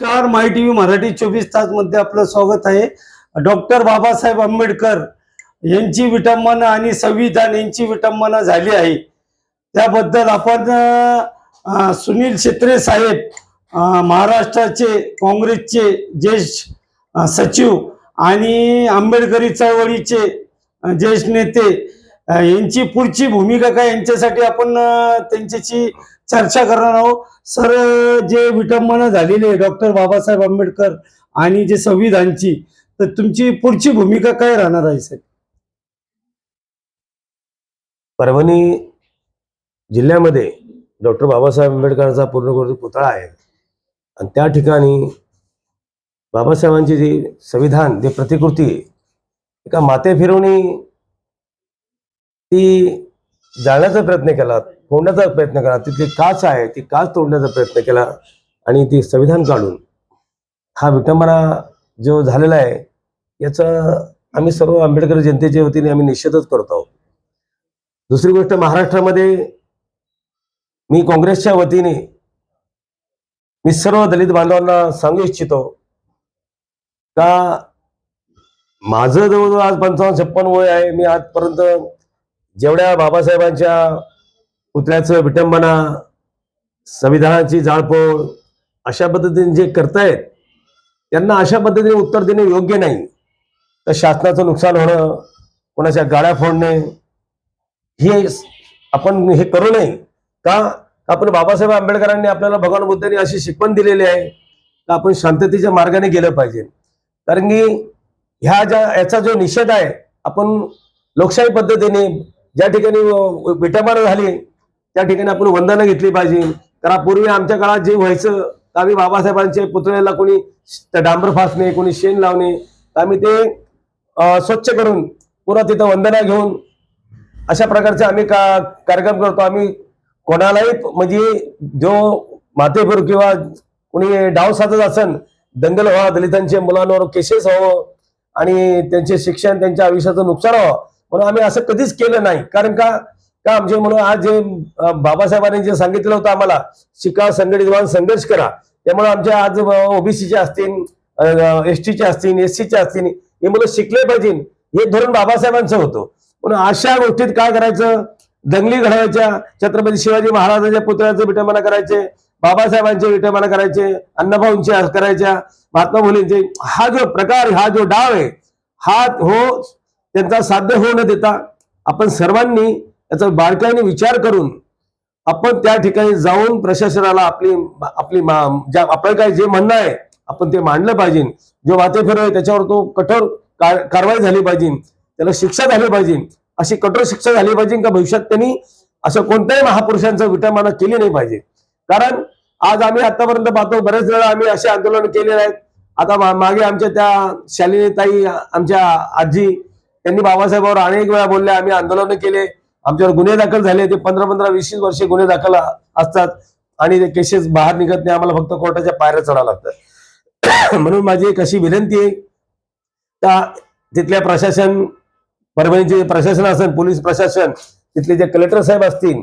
नमस्कार माय T V Marathi चोवीस तासमध्ये आपलं स्वागत आहे. डॉक्टर बाबासाहेब आंबेडकर यांची विटंबना आणि संविधान यांची विटंबना झाली आहे. त्याबद्दल आपण सुनील छेत्रे साहेब महाराष्ट्राचे काँग्रेसचे ज्येष्ठ सचिव आणि आंबेडकरी चळवळीचे ज्येष्ठ नेते यांची पुढची भूमिका काय यांच्यासाठी आपण त्यांच्याशी चर्चा करणार आहोत. सर जे विटंबना झालेली आहे डॉक्टर बाबासाहेब आंबेडकर आणि जे संविधानची तर तुमची पुढची भूमिका काय राहणार आहे सर? परभणी जिल्ह्यामध्ये डॉक्टर बाबासाहेब आंबेडकरांचा पूर्णकृती पुतळा आहे. आणि त्या ठिकाणी बाबासाहेबांची जी संविधान जी प्रतिकृती एका माते फिरवणी ती जाळण्याचा प्रयत्न केला. फोडण्याचा प्रयत्न केला तिथली काच आहे ती काच तोडण्याचा प्रयत्न केला आणि ती संविधान काढून हा विटंबना जो झालेला आहे याचा आम्ही सर्व आंबेडकर जनतेच्या वतीने आम्ही निषेधच करत आहोत. दुसरी गोष्ट महाराष्ट्रामध्ये मी काँग्रेसच्या वतीने मी सर्व दलित बांधवांना सांगू इच्छितो का माझं जवळजवळ आज पंचावन्न छप्पन वय आहे. मी आजपर्यंत जेवढ्या बाबासाहेबांच्या पुतळ्याचं विटंबना संविधानाची जाळपोळ अशा पद्धतीने जे करतायत त्यांना अशा पद्धतीने उत्तर देणे योग्य नाही. तर शासनाचं नुकसान होणं कोणाच्या गाड्या फोडणे हे आपण हे करू नये. का? आपण बाबासाहेब आंबेडकरांनी आपल्याला भगवान बुद्धांनी अशी शिकवण दिलेली आहे का आपण शांततेच्या मार्गाने गेलं पाहिजे? कारण की ह्या ज्या याचा जो निषेध आहे आपण लोकशाही पद्धतीने ज्या ठिकाणी विटंबना झाली त्या ठिकाणी आपण वंदना घेतली पाहिजे. कारण पूर्वी आमच्या काळात जे व्हायचं तर आम्ही बाबासाहेबांचे पुतळ्याला कोणी डांबर फासणे कोणी शेण लावणे तर आम्ही ते स्वच्छ करून पुन्हा तिथं वंदना घेऊन अशा प्रकारचे आम्ही का कार्यक्रम करतो. आम्ही कोणालाही म्हणजे जो मातेपूर किंवा कोणी डाव साधत असन दंगल व्हावा दलितांच्या मुलांवर केसेस व्हावं आणि त्यांचे शिक्षण त्यांच्या आयुष्याचं नुकसान व्हावं म्हणून आम्ही असं कधीच केलं नाही. कारण का? का आमचे म्हणून आज जे बाबासाहेबांनी जे सांगितलं होतं आम्हाला शिका संघटित व्हा संघर्ष करा त्यामुळे आमच्या आज ओबीसीचे असतील एसटीचे असतील एससीचे असतील हे मुलं शिकले पाहिजे. हे धोरण बाबासाहेबांचं होतं. म्हणून अशा गोष्टीत काय करायचं? दंगली घडवायच्या छत्रपती शिवाजी महाराजांच्या पुतळ्याचं विटंबना करायचे बाबासाहेबांचे विटंबना करायचे अण्णाभाऊंचे करायच्या महात्मा फुलेंचे. हा जो प्रकार हा जो डाव आहे हा हो त्यांचा साध्य होऊ न देता आपण सर्वांनी याचा बारकाईने विचार करून आपण त्या ठिकाणी जाऊन प्रशासनाला आपली आपली मा- ज्या आपलं काय जे म्हणणं आहे आपण ते मांडलं पाहिजे. जो वाते फिरव आहे त्याच्यावर तो कठोर कारवाई झाली पाहिजे. त्याला शिक्षा झाली पाहिजे. अशी कठोर शिक्षा झाली पाहिजे का भविष्यात त्यांनी असं कोणत्याही महापुरुषांचं विटंबना केली नाही पाहिजे. कारण आज आम्ही आतापर्यंत पाहतो बरेच वेळा आम्ही असे आंदोलन केलेले आहेत. आता मागे आमच्या त्या शालिनीताई आमच्या आजी त्यांनी बाबासाहेबांवर अनेक वेळा बोलले आम्ही आंदोलन केले. आमच्यावर गुन्हे दाखल झाले ते पंधरा पंधरा वीस वीस वर्षे गुन्हे दाखल असतात. आणि ते केसेस बाहेर निघत नाही. आम्हाला फक्त कोर्टाच्या पायऱ्या चढावं लागतं. म्हणून माझी एक अशी विनंती आहे का तिथल्या प्रशासन परभणीचे प्रशासन असेल पोलीस प्रशासन तिथले जे कलेक्टर साहेब असतील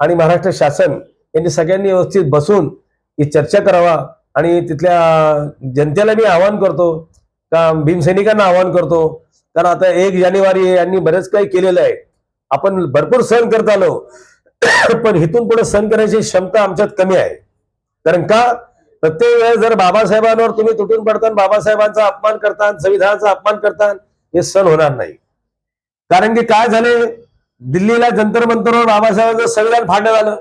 आणि महाराष्ट्र शासन यांनी सगळ्यांनी व्यवस्थित बसून ही चर्चा करावा. आणि तिथल्या जनतेला मी आवाहन करतो का भीमसैनिकांना आवाहन करतो. कारण आता एक जानेवारी यांनी बरेच काही केलेलं आहे. आपण भरपूर सहन करत आलो. पण इथून पुढे सहन करायची क्षमता आमच्यात कमी आहे. कारण का? प्रत्येक वेळेस जर बाबासाहेबांवर तुम्ही तुटून पडता बाबासाहेबांचा अपमान करता संविधानाचा अपमान करता हे सण होणार नाही. कारण की काय झाले? दिल्लीला जंतर मंतरवर बाबासाहेबांचं संविधान फाडण्यात आलं.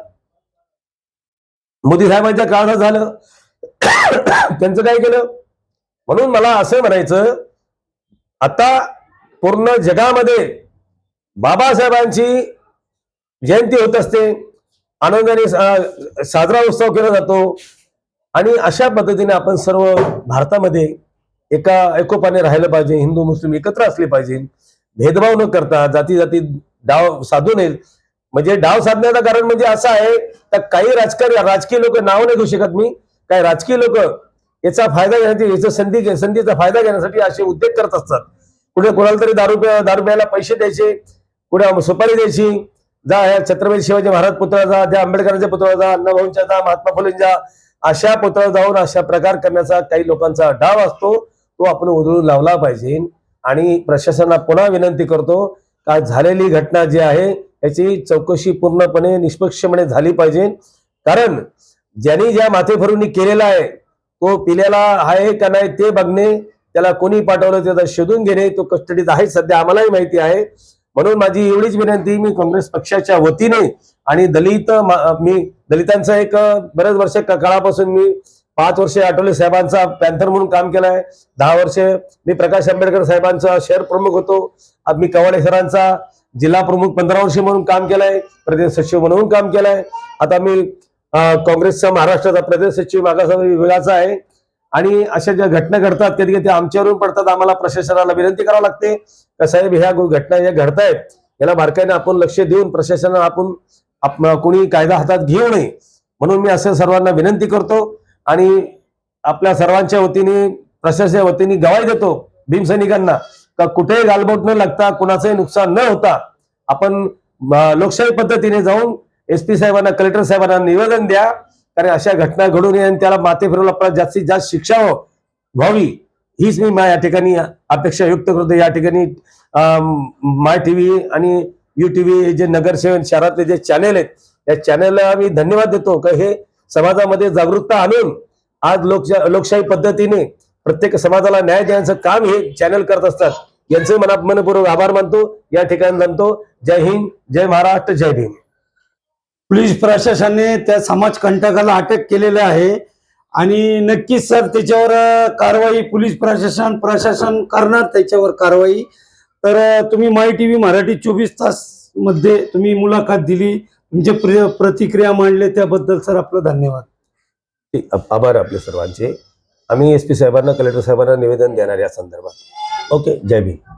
मोदी साहेबांच्या काळात झालं. त्यांचं काय केलं? म्हणून मला असं म्हणायचं आता पूर्ण जगामध्ये बाबासाहेबांची जयंती होत असते. आनंदाने साजरा उत्सव केला जातो. आणि अशा पद्धतीने आपण सर्व भारतामध्ये एका एकोपाने राहिलं पाहिजे. हिंदू मुस्लिम एकत्र असले पाहिजे. भेदभाव न करता जाती जाती डाव साधू नयेत. म्हणजे डाव साधण्याचं कारण म्हणजे असं आहे तर काही राजकारणी राजकीय लोक नाव नाही घेऊ शकत मी. काही राजकीय लोक याचा फायदा घेण्याची याचा संधी घे- संधीचा फायदा घेण्यासाठी असे उद्योग करत असतात. कुठे कोणाला तरी दारू दारू प्यायला पैसे द्यायचे कुठे सुपारी द्यायची जा ह्या छत्रपती शिवाजी महाराज पुतळा जा त्या आंबेडकरांच्या पुतळा जा अण्णाभाऊंच्या जा महात्मा फुलेंच्या अशा पुतळा जाऊन अशा प्रकार करण्याचा काही लोकांचा डाव असतो तो आपण उधळून लावला पाहिजे. आणि प्रशासनाला पुन्हा विनंती करतो का झालेली घटना जी आहे याची चौकशी पूर्णपणे निष्पक्षपणे झाली पाहिजे. कारण ज्यांनी ज्या माथेफरूंनी केलेला आहे तो पिलेला आहे का नाही ते बघणे त्याला कोणी पाठवलं त्याचा शोधून घेणे तो कस्टडीत आहे सध्या आम्हालाही माहिती आहे. म्हणून माझी एवढीच विनंती मी काँग्रेस पक्षाच्या वतीने आणि दलित मी दलितांचा एक बऱ्याच वर्ष काळापासून मी पाच वर्षे आठवले साहेबांचा पॅन्थर म्हणून काम केलं आहे दहा वर्ष मी प्रकाश आंबेडकर साहेबांचा शहर प्रमुख होतो. आज मी कवाडे सरांचा जिल्हा प्रमुख पंधरा वर्ष म्हणून काम केलंय. प्रदेश सचिव म्हणून काम केलंय. आता मी काँग्रेसचा महाराष्ट्राचा प्रदेश सचिव मागासवर्गीय विभागाचा आहे. आणि अशा ज्या घटना घडतात कधी कधी आमच्यावरून पडतात आम्हाला प्रशासनाला विनंती करावी लागते. का साहेब ह्या घटना ज्या घडतायत याला बारकाईने आपण लक्ष देऊन प्रशासनाला आपण कोणी कायदा हातात घेऊ नये. म्हणून मी असं सर्वांना विनंती करतो आणि आपल्या सर्वांच्या वतीने प्रशासनाच्या वतीने गवाही देतो भीमसैनिकांना का कुठेही गालबोट न लागता कुणाचंही नुकसान न होता आपण लोकशाही पद्धतीने जाऊन एस पी साहेबांना कलेक्टर साहेबांना निवेदन द्या. कारण अशा घटना घडू नये आणि त्याला माथे फिरवला जास्तीत जास्त शिक्षा हो- व्हावी. हीच मी या ठिकाणी अपेक्षा युक्त करतो. या ठिकाणी माय टीव्ही आणि यू टीव्ही जे नगरसेवन शहरातले जे चॅनेल आहेत या चॅनेलला मी धन्यवाद देतो. का हे समाजामध्ये जागरूकता आणून आज लोकशा लोकशाही पद्धतीने प्रत्येक समाजाला न्याय देण्याचं काम हे चॅनल करत असतात. यांचे मना मनपूर्वक आभार मानतो. या ठिकाणी मानतो जय हिंद जय महाराष्ट्र जय भीम. पोलीस प्रशासनाने त्या समाजकंटकाला अटक केलेलं आहे. आणि नक्कीच सर त्याच्यावर कारवाई पोलीस प्रशासन प्रशासन करणार त्याच्यावर कारवाई. तर तुम्ही माय टी व्ही मराठी चोवीस तासमध्ये तुम्ही मुलाखत दिली. तुमचे प्र- प्रतिक्रिया मांडले. त्याबद्दल सर आपलं धन्यवाद. आभार आपले सर्वांचे. आम्ही एस पी साहेबांना कलेक्टर साहेबांना निवेदन देणार या संदर्भात. ओके जय भीम.